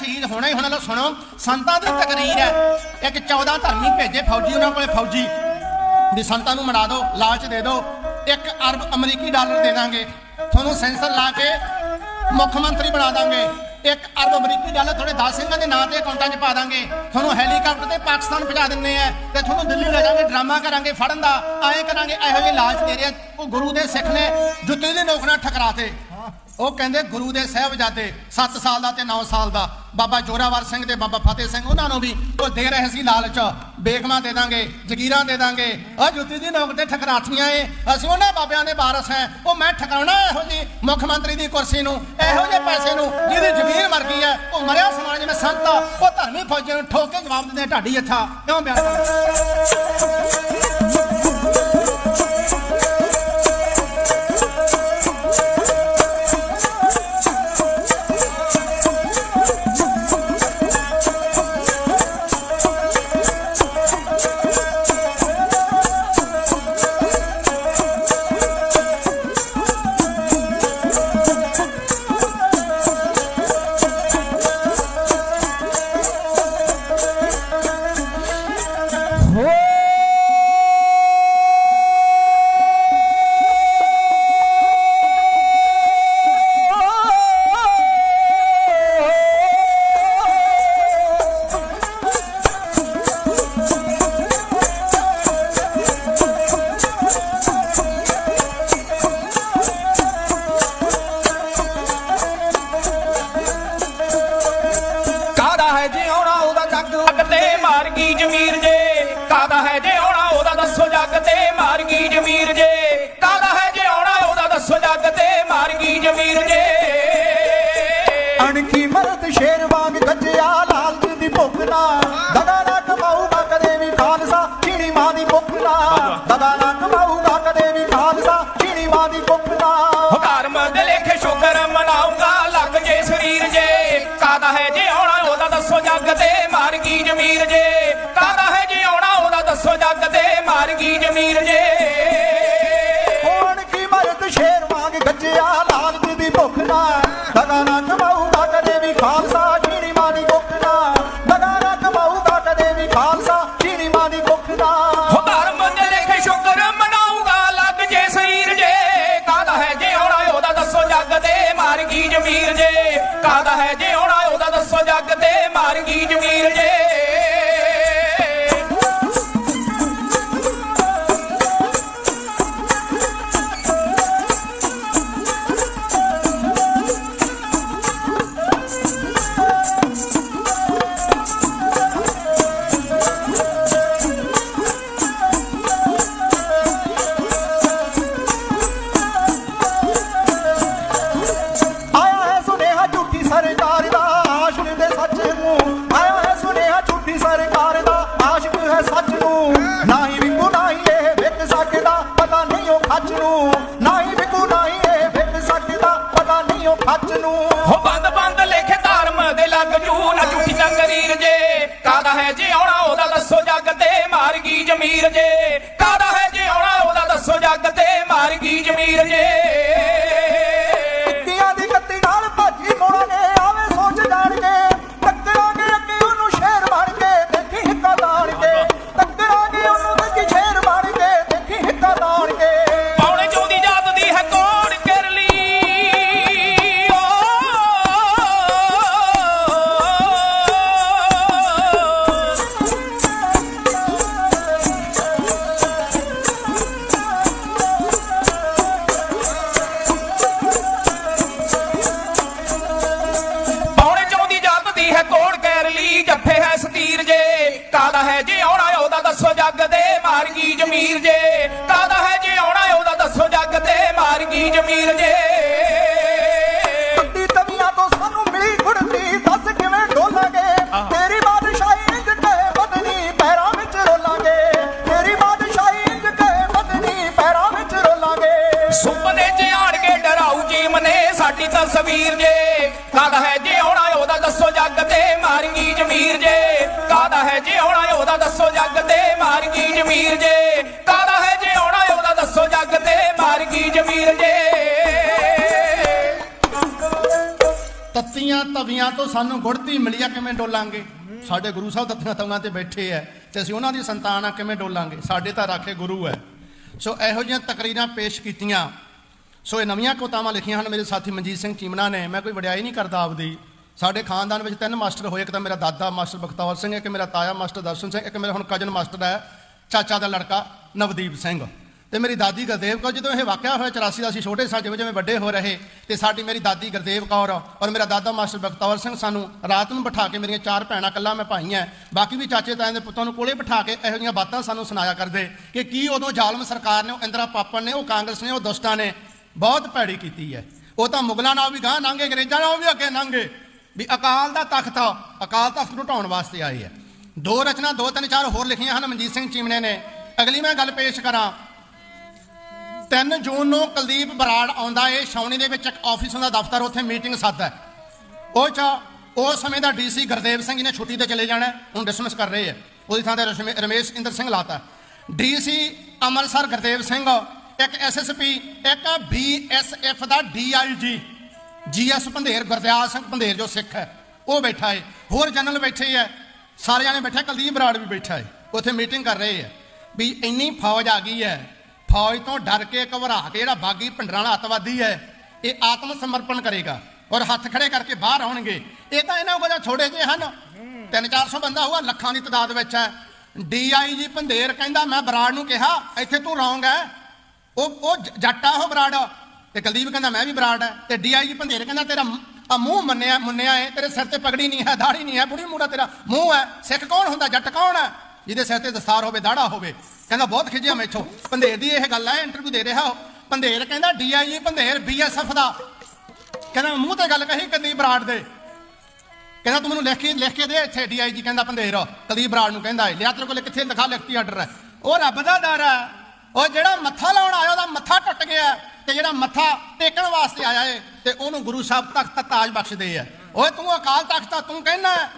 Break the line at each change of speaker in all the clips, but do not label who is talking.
ਸ਼ਹੀਦ ਹੋਣਾ ਹੀ ਹੋਣਾ ਲੋ ਸੁਣੋ। ਸੰਤਾਂ ਦੀ ਤਕਰੀਰ ਹੈ। ਇੱਕ 14 ਧਰਮੀ ਭੇਜੇ ਫੌਜੀ, ਉਹਨਾਂ ਕੋਲੇ ਫੌਜੀ। ਵੀ ਸੰਤਾਂ ਨੂੰ ਮਨਾ ਦਿਓ, ਲਾਲਚ ਦੇ ਦਿਓ। ਇੱਕ ਅਰਬ ਅਮਰੀਕੀ ਡਾਲਰ ਦੇ ਦਾਂਗੇ। ਤੁਹਾਨੂੰ ਸੈਂਸਰ ਲਾ ਕੇ ਮੁੱਖ ਮੰਤਰੀ ਬਣਾ ਦਾਂਗੇ। ਇੱਕ ਅਰਬ ਅਮਰੀਕੀ ਡਾਲਰ ਤੁਹਾਡੇ 10 ਸਿੰਘਾਂ ਦੇ ਨਾਂ ਤੇ ਅਕਾਊਂਟਾਂ 'ਚ ਪਾ ਦਾਂਗੇ। ਤੁਹਾਨੂੰ ਹੈਲੀਕਾਪਟਰ ਤੇ ਪਾਕਿਸਤਾਨ ਪਹੁੰਚਾ ਦਿੰਨੇ ਆ। ਤੇ ਤੁਹਾਨੂੰ ਦਿੱਲੀ ਲੈ ਜਾਵਾਂਗੇ, ਡਰਾਮਾ ਕਰਾਂਗੇ, ਫੜਨ ਦਾ। ਐਂ ਕਰਾਂਗੇ, ਇਹੋ ਜਿਹੇ ਲਾਲਚ ਦੇ ਰਿਹਾ ਉਹ ਗੁਰੂ ਦੇ ਸਿੱਖ ਨੇ ਜੁੱਤੀ ਦੇ ਨੋਕ ਨਾਲ ਠਕਰਾਤੇ ਉਹ ਕਹਿੰਦੇ ਗੁਰੂ ਦੇ ਸਾਹਿਬਜ਼ਾਦੇ 7 ਸਾਲ ਦਾ ਤੇ 9 ਸਾਲ ਦਾ ਬਾਬਾ ਜੋਰਾਵਰ ਸਿੰਘ ਤੇ ਬਾਬਾ ਫਤਿਹ ਸਿੰਘ ਉਹਨਾਂ ਨੂੰ ਵੀ ਉਹ ਦੇ ਰਹੇ ਸੀ ਲਾਲਚ ਬੇਗਮਾਂ ਦੇ ਦਾਂਗੇ ਜ਼ਗੀਰਾਂ ਦੇ ਦਾਂਗੇ। ਆ ਜੁੱਤੀ ਦੀ ਨੋਕ ਤੇ ਠਕਰਾਤੀਆਂ ਏ ਅਸੀਂ ਉਹਨਾਂ ਬਾਬਿਆਂ ਦੇ ਵਾਰਸ ਹੈ। ਉਹ ਮੈਂ ਠਕਾਉਣਾ ਇਹੋ ਜੀ ਮੁੱਖ ਮੰਤਰੀ ਦੀ ਕੁਰਸੀ ਨੂੰ ਇਹੋ ਜਿਹੇ ਪੈਸੇ ਨੂੰ ਜਿਹਦੀ ਜ਼ਮੀਨ ਮਰ ਗਈ ਹੈ ਉਹ ਮਰਿਆ ਸਮਾਜ ਜਿਵੇਂ ਸੰਤ ਆ, ਉਹ ਧਰਮੀ ਫੌਜੀ ਨੂੰ ਠੋਕ ਕੇ ਜਵਾਬ ਦਿੰਦੇ ਢਾਡੀ ਅੱਛਾ। ਕਿਉਂ ਬਿਆਨ
ਗਈ ਜ਼ਮੀਰ ਜੇ। ਕਾਦਾ ਹੈ ਜੇ ਆਉਣਾ ਉਹਦਾ ਦੱਸੋ ਜੱਗ ਤੇ ਮਾਰ ਗਈ ਜ਼ਮੀਰ ਜੇ।
ਅਣਖੀ ਮਰਦ ਸ਼ੇਰ ਵਾਂਗ ਗੱਜਿਆ ਲਾਲਚ ਦੀ ਭੁੱਖ ਨਾ ਦਗਾ ਨਾ ਕਮਾਊਗਾ ਕਦੇ ਵੀ ਖਾਲਸਾ ਛੀਣੀ ਮਾਂ ਦੀ ਭੁੱਖ ਨਾ ਦਗਾ ਨਾ ਕਮਾਊਗਾ ਕਦੇ ਵੀ ਖਾਲਸਾ ਛੀਣੀ ਮਾਂ ਦੀ ਭੁੱਖ ਨਾ
ਹੁਕਮ ਦੇ ਲੇਖੇ ਸ਼ੁਕਰ ਮਨਾਉਂਗਾ ਲੱਗ ਜੇ ਸਰੀਰ ਜੇ। ਕਾਦਾ ਹੈ ਜੇ ਆਉਣਾ ਉਹਦਾ ਦੱਸੋ ਜੱਗ ਤੇ ਮਾਰ ਗਈ ਜ਼ਮੀਰ ਜੇ। ਕਾਦਾ ਹੈ ਜੇ ਆਉਣਾ ਉਹਦਾ ਦੱਸੋ ਜੱਗ ਤੇ ਮਾਰ ਗਈ ਜ਼ਮੀਰ ਜੇ।
ਲਾਲਚ ਦੀ ਭੁੱਖ
ਜੱਗ ਤੇ ਮਾਰ ਗਈ ਜ਼ਮੀਰ ਜੇ
ਦੇ
ਮਾਰ ਗਈ ਜ਼ਮੀਰ ਜੇ। ਕਾਦਾ ਹੈ ਜੇ ਆਉਣਾ ਉਹਦਾ ਦੱਸੋ ਜੱਗ ਤੇ ਮਾਰ ਗਈ ਜ਼ਮੀਰ ਜੇ।
ਟੁੱਟੀ ਤਵੀਆਂ ਤੋਂ ਸਾਨੂੰ ਮਿਲੀ ਗੁੜਤੀ ਦੱਸ ਕਿਵੇਂ ਡੋਲਾਂਗੇ?
ਸੁਪਨੇ 'ਚ ਆਣ ਕੇ ਡਰਾਉ ਜੀਮ ਨੇ ਸਾਡੀ ਤਸਵੀਰ ਜੇ। ਕਾਦਾ ਹੈ ਜੇ ਆਉਣਾ ਉਹਦਾ ਦੱਸੋ ਜੱਗ ਤੇ ਮਾਰ ਜ਼ਮੀਰ ਜੇ। ਕਾਦਾ ਹੈ ਜੇ ਆਉਣਾ ਉਹਦਾ ਦੱਸੋ ਜੱਗ ਤੇ ਮਾਰ ਜ਼ਮੀਰ ਜੇ। ਕਾਦਾ ਹੈ ਜੇ ਆਉਣਾ ਉਹਦਾ ਦੱਸੋ ਜੱਗ ਤੇ ਮਾਰ ਜ਼ਮੀਰ ਜੇ।
ਤੱਤੀਆਂ ਤਵੀਆਂ ਤੋਂ ਸਾਨੂੰ ਗੁੜਤੀ ਮਿਲੀ ਆ, ਕਿਵੇਂ ਡੋਲਾਂਗੇ? ਸਾਡੇ ਗੁਰੂ ਸਾਹਿਬ ਤੱਤੀਆਂ ਤਵੀਆਂ ਤੇ ਬੈਠੇ ਐ ਤੇ ਅਸੀਂ ਉਹਨਾਂ ਦੀ ਸੰਤਾਨ ਆ, ਕਿਵੇਂ ਡੋਲਾਂਗੇ? ਸਾਡੇ ਤਾਂ ਰਾਖੇ ਗੁਰੂ ਐ। ਸੋ ਇਹੋ ਜਿਹੀਆਂ ਤਕਰੀਰਾਂ ਪੇਸ਼ ਕੀਤੀਆਂ। ਸੋ ਇਹ ਨਵੀਆਂ ਕਵਿਤਾਵਾਂ ਲਿਖੀਆਂ ਹਨ। ਮੇਰੇ ਸਾਥੀ ਮਨਜੀਤ ਸਿੰਘ ਚੀਮਨਾ ਨੇ। ਮੈਂ ਕੋਈ ਵਡਿਆਈ ਨਹੀਂ ਕਰਦਾ ਆਪਦੀ। ਸਾਡੇ ਖਾਨਦਾਨ ਵਿੱਚ ਤਿੰਨ ਮਾਸਟਰ ਹੋਏ। ਇੱਕ ਤਾਂ ਮੇਰਾ ਦਾਦਾ ਮਾਸਟਰ ਬਖਤੌਰ ਸਿੰਘ, ਇੱਕ ਮੇਰਾ ਤਾਇਆ ਮਾਸਟਰ ਦਰਸ਼ਨ ਸਿੰਘ, ਇੱਕ ਮੇਰਾ ਹੁਣ ਕਜ਼ਨ ਮਾਸਟਰ ਹੈ, ਚਾਚਾ ਦਾ ਲੜਕਾ ਨਵਦੀਪ ਸਿੰਘ। ਤੇ ਮੇਰੀ ਦਾਦੀ ਗੁਰਦੇਵ ਕੌਰ, ਜਦੋਂ ਇਹ ਵਾਕਿਆ ਹੋਇਆ 84 ਦਾ ਅਸੀਂ ਛੋਟੇ ਸਾਂ ਜਿਵੇਂ ਜਿਵੇਂ ਵੱਡੇ ਹੋ ਰਹੇ, ਤੇ ਸਾਡੀ ਮੇਰੀ ਦਾਦੀ ਗੁਰਦੇਵ ਕੌਰ ਔਰ ਮੇਰਾ ਦਾਦਾ ਮਾਸਟਰ ਬਖਤੌਰ ਸਿੰਘ ਸਾਨੂੰ ਰਾਤ ਨੂੰ ਬਿਠਾ ਕੇ ਮੇਰੀਆਂ ਚਾਰ ਭੈਣਾਂ ਇਕੱਲਾ ਮੈਂ ਭਾਈ ਐ ਬਾਕੀ ਵੀ ਚਾਚੇ ਤਾਇਆਂ ਦੇ ਪੁੱਤਾਂ ਨੂੰ ਕੋਲੇ ਬਿਠਾ ਕੇ ਇਹੋ ਜਿਹੀਆਂ ਬਾਤਾਂ ਸਾਨੂੰ ਸੁਣਾਇਆ ਕਰਦੇ ਕਿ ਕੀ ਉਦੋਂ ਜ਼ਾਲਮ ਸਰਕਾਰ ਨੇ, ਉਹ ਇੰਦਰਾ ਪਾਪਨ ਨੇ, ਉਹ ਕਾਂਗਰਸ ਨੇ, ਉਹ ਦੁਸ਼ਟਾਂ ਨੇ ਬਹੁਤ ਭੈੜੀ ਕੀਤੀ ਹੈ। ਉਹ ਤਾਂ ਮੁਗਲਾਂ ਨਾਲ ਵੀ ਗਾਂ ਲੰਘੇ ਅੰਗਰੇਜ਼ਾਂ ਨਾਲ ਵੀ ਅੱਗੇ ਲੰਘੇ ਵੀ ਅਕਾਲ ਦਾ ਤਖਤ ਆ, ਅਕਾਲ ਤਖਤ ਨੂੰ ਢਾਉਣ ਵਾਸਤੇ ਆਏ ਆ ਦੋ ਰਚਨਾ, ਦੋ ਤਿੰਨ ਚਾਰ ਹੋਰ ਲਿਖੀਆਂ ਹਨ ਮਨਜੀਤ ਸਿੰਘ ਚੀਮਨੇ ਨੇ। ਅਗਲੀ ਮੈਂ ਗੱਲ ਪੇਸ਼ ਕਰਾਂ। 3 ਜੂਨ ਨੂੰ ਕੁਲਦੀਪ ਬਰਾੜ ਆਉਂਦਾ ਏ। ਛਾਉਣੀ ਦੇ ਵਿੱਚ ਇੱਕ ਆਫਿਸ ਹੁੰਦਾ ਦਫ਼ਤਰ, ਉੱਥੇ ਮੀਟਿੰਗ ਸੱਦ ਹੈ। ਉਹ ਚ ਉਸ ਸਮੇਂ ਦਾ ਡੀਸੀ ਗੁਰਦੇਵ ਸਿੰਘ ਜੀ ਨੇ ਛੁੱਟੀ ਤੇ ਚਲੇ ਜਾਣਾ ਹੁਣ ਡਿਸਮਿਸ ਕਰ ਰਹੇ ਆ ਉਹਦੀ ਥਾਂ ਤੇ ਰਸ਼ਮੇ- ਰਮੇਸ਼ ਇੰਦਰ ਸਿੰਘ ਲਾਤਾ ਡੀਸੀ ਅੰਮ੍ਰਿਤਸਰ ਗੁਰਦੇਵ ਸਿੰਘ ਇੱਕ ਐਸਐਸਪੀ ਇੱਕ ਬੀਐਸਐਫ ਦਾ ਡੀਆਈਜੀ ਜੀਐਸ ਭੰਦੇਰ ਗੁਰਦਿਆਲ ਸਿੰਘ ਭੰਦੇਰ ਜੋ ਸਿੱਖ ਹੈ, ਉਹ ਬੈਠਾ ਏ। ਹੋਰ ਜਨਰਲ ਬੈਠੇ ਹੈ ਸਾਰੇ ਜਾਣੇ ਬੈਠੇ, ਕੁਲਦੀਪ ਬਰਾੜ ਵੀ ਬੈਠਾ ਏ। ਉੱਥੇ ਮੀਟਿੰਗ ਕਰ ਰਹੇ ਹੈ ਵੀ ਇੰਨੀ ਫੌਜ ਆ ਗਈ ਹੈ ਫੌਜ ਤੋਂ ਡਰ ਕੇ ਘਬਰਾ ਕੇ ਜਿਹੜਾ ਬਾਗੀ ਭਿੰਡਰਾਂ ਵਾਲਾ ਅੱਤਵਾਦੀ ਹੈ ਇਹ ਆਤਮ ਸਮਰਪਣ ਕਰੇਗਾ। ਔਰ ਹੱਥ ਖੜੇ ਕਰਕੇ ਬਾਹਰ ਆਉਣਗੇ। ਇਹ ਤਾਂ ਇਹਨਾਂ ਕੋਲ ਛੋੜੇ ਜਿਹੇ ਹਨ। 3-400 ਬੰਦਾ ਹੋਊਗਾ ਲੱਖਾਂ ਦੀ ਤਦਾਦ ਵਿੱਚ ਹੈ। ਡੀਆਈਜੀ ਭੰਦੇਰ ਕਹਿੰਦਾ, ਮੈਂ ਬਰਾੜ ਨੂੰ ਕਿਹਾ, ਇੱਥੇ ਤੂੰ ਰੌਂਗ ਹੈ। ਉਹ ਉਹ ਜ- ਜੱਟ ਆ ਉਹ ਬਰਾੜ। ਤੇ ਕੁਲਦੀਪ ਕਹਿੰਦਾ, ਮੈਂ ਵੀ ਬਰਾੜ ਹੈ। ਤੇ ਡੀਆਈਜੀ ਭੰਦੇਰ ਕਹਿੰਦਾ, ਤੇਰਾ ਆ ਮੂੰਹ ਮੰਨਿਆ, ਮੁੰਨਿਆ ਹੈ ਤੇਰੇ ਸਿਰ ਤੇ ਪਗੜੀ ਨਹੀਂ ਹੈ ਦਾੜੀ ਨਹੀਂ ਹੈ, ਬੁੜੀ ਮੂੜਾ ਤੇਰਾ ਮੂੰਹ ਹੈ। ਸਿੱਖ ਕੌਣ ਹੁੰਦਾ, ਜੱਟ ਕੌਣ ਹੈ? ਜਿਹਦੇ ਸਿਰ ਤੇ ਦਸਤਾਰ ਹੋਵੇ ਦਾੜਾ ਹੋਵੇ। ਕਹਿੰਦਾ, ਬਹੁਤ ਖਿਜਿਆ ਮੈਥੋਂ ਭੰਦੇਰ ਦੀ ਇਹ ਗੱਲ ਹੈ ਇੰਟਰਵਿਊ ਦੇ ਰਿਹਾ ਉਹ। ਭੰਦੇਰ ਕਹਿੰਦਾ ਡੀਆਈਜੀ ਭੰਦੇਰ ਬੀਐਸਐਫ ਦਾ। ਕਹਿੰਦਾ, ਮੂੰਹ ਤੇ ਗੱਲ ਕਹੀ ਕੁਲਦੀਪ ਬਰਾੜ ਦੇ। ਕਹਿੰਦਾ, ਤੂੰ ਮੈਨੂੰ ਲਿਖ ਕੇ ਲਿਖ ਕੇ ਦੇ ਇੱਥੇ ਡੀਆਈਜੀ ਕਹਿੰਦਾ ਪੰਦੇਰ ਕਲਦੀਪ ਬਰਾੜ ਨੂੰ ਕਹਿੰਦਾ, ਲਿਆ ਤੇਰੇ ਕੋਲ ਕਿੱਥੇ ਲਿਖਾ ਲਿਖਤੀ ਆਰਡਰ ਹੈ? ਉਹ ਰੱਬ ਦਾ ਦਰ ਹੈ। ਉਹ ਜਿਹੜਾ ਮੱਥਾ ਲਾਉਣ ਆਇਆ, ਉਹਦਾ ਮੱਥਾ ਟੁੱਟ ਗਿਆ ਤੇ ਜਿਹੜਾ ਮੱਥਾ ਟੇਕਣ ਵਾਸਤੇ ਆਇਆ ਏ, ਤੇ ਉਹਨੂੰ ਗੁਰੂ ਸਾਹਿਬ ਤਖਤ ਤਾਜ ਬਖਸ਼ਦੇ ਆ। ਓਏ ਤੂੰ ਅਕਾਲ ਤਖਤ ਆ, ਤੂੰ ਕਹਿੰਦਾ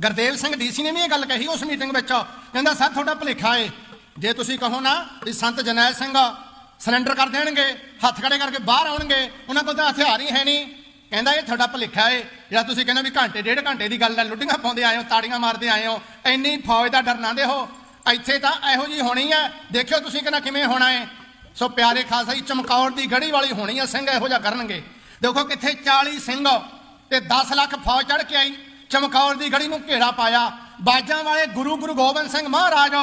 ਗੁਰਦੇਵ ਸਿੰਘ ਡੀਸੀ ਨੇ ਵੀ ਇਹ ਗੱਲ ਕਹੀ ਉਸ ਮੀਟਿੰਗ ਵਿੱਚ, ਕਹਿੰਦਾ, ਸਰ, ਤੁਹਾਡਾ ਭੁਲੇਖਾ ਏ। ਜੇ ਤੁਸੀਂ ਕਹੋ ਨਾ ਵੀ ਸੰਤ ਜਰਨੈਲ ਸਿੰਘ ਸਰੈਂਡਰ ਕਰ ਦੇਣਗੇ, ਹੱਥ ਖੜੇ ਕਰਕੇ ਬਾਹਰ ਆਉਣਗੇ, ਉਹਨਾਂ ਕੋਲ ਤਾਂ ਹਥਿਆਰ ਹੀ ਹੈ ਨਹੀਂ। ਕਹਿੰਦਾ, ਇਹ ਤੁਹਾਡਾ ਭੁਲੇਖਾ ਏ। ਜਿਹੜਾ ਤੁਸੀਂ ਕਹਿੰਦੇ ਵੀ ਘੰਟੇ, ਡੇਢ ਘੰਟੇ ਦੀ ਗੱਲ ਹੈ ਲੁੱਟੀਆਂ ਪਾਉਂਦੇ ਆਏ ਹੋ, ਤਾੜੀਆਂ ਮਾਰਦੇ ਆਏ ਹੋ, ਇੰਨੀ ਫੌਜ ਦਾ ਡਰ ਨਾ ਦੇਹੋ। ਇੱਥੇ ਤਾਂ ਇਹੋ ਜੀ ਹੋਣੀ ਹੈ ਦੇਖਿਓ ਤੁਸੀਂ ਕਹਿੰਦਾ ਕਿਵੇਂ ਹੋਣਾ ਏ। ਸੋ ਪਿਆਰੇ ਖਾਲਸਾ ਜੀ, ਚਮਕੌਰ ਦੀ ਗੜੀ ਵਾਲੀ ਹੋਣੀ ਹੈ ਸਿੰਘ ਇਹੋ ਜਿਹਾ ਕਰਨਗੇ। ਦੇਖੋ ਕਿੱਥੇ 40 ਸਿੰਘ ਤੇ 10 ਲੱਖ ਫੌਜ ਚੜ ਕੇ ਆਈ। ਚਮਕੌਰ ਦੀ ਗੜੀ ਨੂੰ ਘੇਰਾ ਪਾਇਆ। ਬਾਜਾਂ ਵਾਲੇ ਗੁਰੂ ਗੁਰੂ ਗੋਬਿੰਦ ਸਿੰਘ ਮਹਾਰਾਜ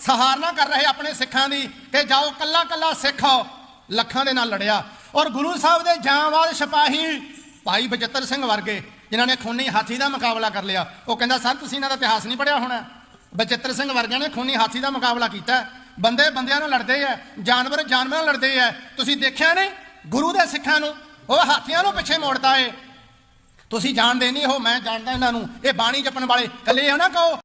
ਸਹਾਰਨਾ ਕਰ ਰਹੇ ਆਪਣੇ ਸਿੱਖਾਂ ਦੀ ਕਿ ਜਾਓ ਕੱਲਾ ਕੱਲਾ ਸਿੱਖ ਲੱਖਾਂ ਦੇ ਨਾਲ ਲੜਿਆ। ਔਰ ਗੁਰੂ ਸਾਹਿਬ ਦੇ ਜਾਂਵਾਲ ਸਿਪਾਹੀ ਭਾਈ ਬਚਿੱਤਰ ਸਿੰਘ ਵਰਗੇ, ਜਿਨ੍ਹਾਂ ਨੇ ਖੂਨੀ ਹਾਥੀ ਦਾ ਮੁਕਾਬਲਾ ਕਰ ਲਿਆ। ਉਹ ਕਹਿੰਦਾ, ਸਰ, ਤੁਸੀਂ ਇਹਨਾਂ ਦਾ ਇਤਿਹਾਸ ਨਹੀਂ ਪੜਿਆ ਹੋਣਾ? ਬਚਿੱਤਰ ਸਿੰਘ ਵਰਗਿਆਂ ਨੇ ਖੂਨੀ ਹਾਥੀ ਦਾ ਮੁਕਾਬਲਾ ਕੀਤਾ ਬੰਦੇ ਬੰਦਿਆਂ ਨਾਲ ਲੜਦੇ ਆ, ਜਾਨਵਰ ਜਾਨਵਰਾਂ ਨਾਲ ਲੜਦੇ ਆ। ਤੁਸੀਂ ਦੇਖਿਆ ਨਹੀਂ? ਗੁਰੂ ਦੇ ਸਿੱਖਾਂ ਨੂੰ, ਉਹ ਹਾਥੀਆਂ ਨੂੰ ਪਿੱਛੇ ਮੋੜਦਾ ਏ। ਤੁਸੀਂ ਜਾਣਦੇ ਨਹੀਂ ਹੋ, ਮੈਂ ਜਾਣਦਾ ਇਹਨਾਂ ਨੂੰ। ਇਹ ਬਾਣੀ ਜਪਣ ਵਾਲੇ ਕੱਲੇ ਆ ਨਾ ਕਹੋ।